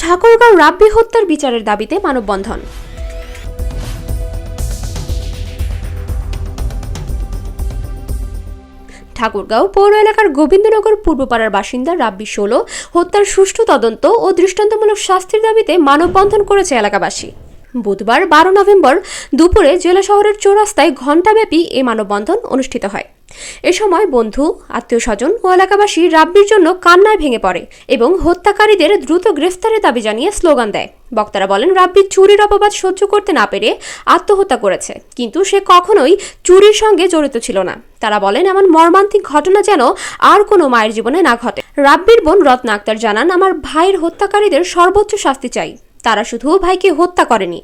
ঠাকুরগাঁও রাব্বি হত্যার বিচারের দাবিতে মানববন্ধন। ঠাকুরগাঁও পৌর এলাকার গোবিন্দনগর পূর্বপাড়ার বাসিন্দা রাব্বি ষোলো হত্যার সুষ্ঠু তদন্ত ও দৃষ্টান্তমূলক শাস্তির দাবিতে মানববন্ধন করেছে এলাকাবাসী। বুধবার বারো নভেম্বর দুপুরে জেলা শহরের চৌরাস্তায় ঘণ্টাব্যাপী এই মানববন্ধন অনুষ্ঠিত হয়। এ সময় বন্ধু আত্মীয় স্বজন ও এলাকাবাসী রাব্বির জন্য কান্নায় ভেঙে পড়ে এবং হত্যাকারীদের দ্রুত গ্রেফতারের দাবি জানিয়ে স্লোগান দেয়। বক্তারা বলেন, রাব্বি চুরির অপবাদ সহ্য করতে না পেরে আত্মহত্যা করেছে, কিন্তু সে কখনোই চুরির সঙ্গে জড়িত ছিল না। তারা বলেন, এমন মর্মান্তিক ঘটনা যেন আর কোনো মায়ের জীবনে না ঘটে। রাব্বির বোন রত্না আক্তার জানান, আমার ভাইয়ের হত্যাকারীদের সর্বোচ্চ শাস্তি চাই। তারা শুধু ভাইকে হত্যা করেনি,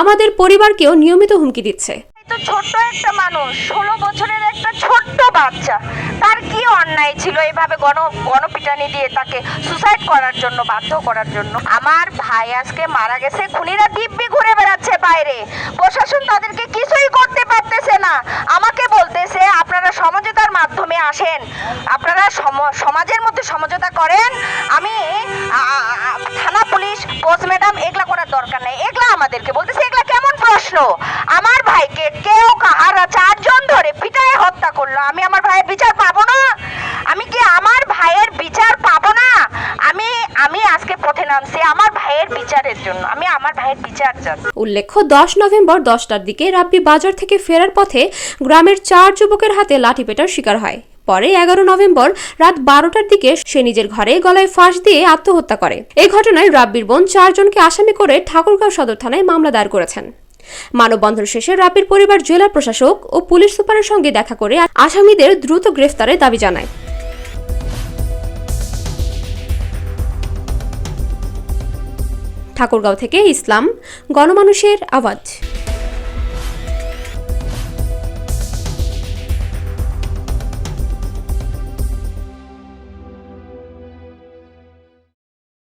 আমাদের পরিবারকেও নিয়মিত হুমকি দিচ্ছে। তো ছোট্ট একটা মানুষ, ষোলো বছরের একটা ছোট্ট বাচ্চা। তার কি অন্যায় ছিল এইভাবে গণ, গণপিটানি দিয়ে তাকে সুসাইড করার জন্য, বাধ্য করার জন্য? আমার ভাই আজকে মারা গেছে, খুনিরা দিব্যি ঘুরে বেড়াচ্ছে বাইরে। প্রশাসন তাদেরকে কিছুই করতে পারতেছে না। আমাকে বলতেছে, আপনারা সমঝোতার মাধ্যমে আসেন। আপনারা সম- সমাজের মধ্যে সমঝোতা করেন। আমি থানা পুলিশ পোস্ট ম্যাডাম, এগুলা করার দরকার নেই। এগুলা আমাদেরকে বলতেছে, এগুলা কেমন প্রশ্ন? করল আমি আমার ভাইয়ের বিচার পাবো না? আমি কি আমার ভাইয়ের বিচার পাবো না? আমি আমি আজকে পথে নামছি আমার ভাইয়ের বিচারের জন্য। আমি আমার ভাইয়ের বিচার চাই উল্লেখ্য, দশ নভেম্বর দশটার দিকে রাব্বি বাজার থেকে ফেরার পথে গ্রামের চার যুবকের হাতে লাঠি পেটার শিকার হয়। পরে এগারো নভেম্বর রাত বারোটার দিকে সে নিজের ঘরে গলায় ফাঁস দিয়ে আত্মহত্যা করে। এই ঘটনায় রাব্বির বোন চারজনকে আসামি করে ঠাকুরগাঁও সদর থানায় মামলা দায়ের করেছেন। মানববন্ধন শেষে রাপির পরিবার জেলা প্রশাসক ও পুলিশ সুপারের সঙ্গে দেখা করে আসামিদের দ্রুত গ্রেফতারের দাবি জানায়। ঠাকুরগাঁও থেকে ইসলাম, গণমানুষের আওয়াজ।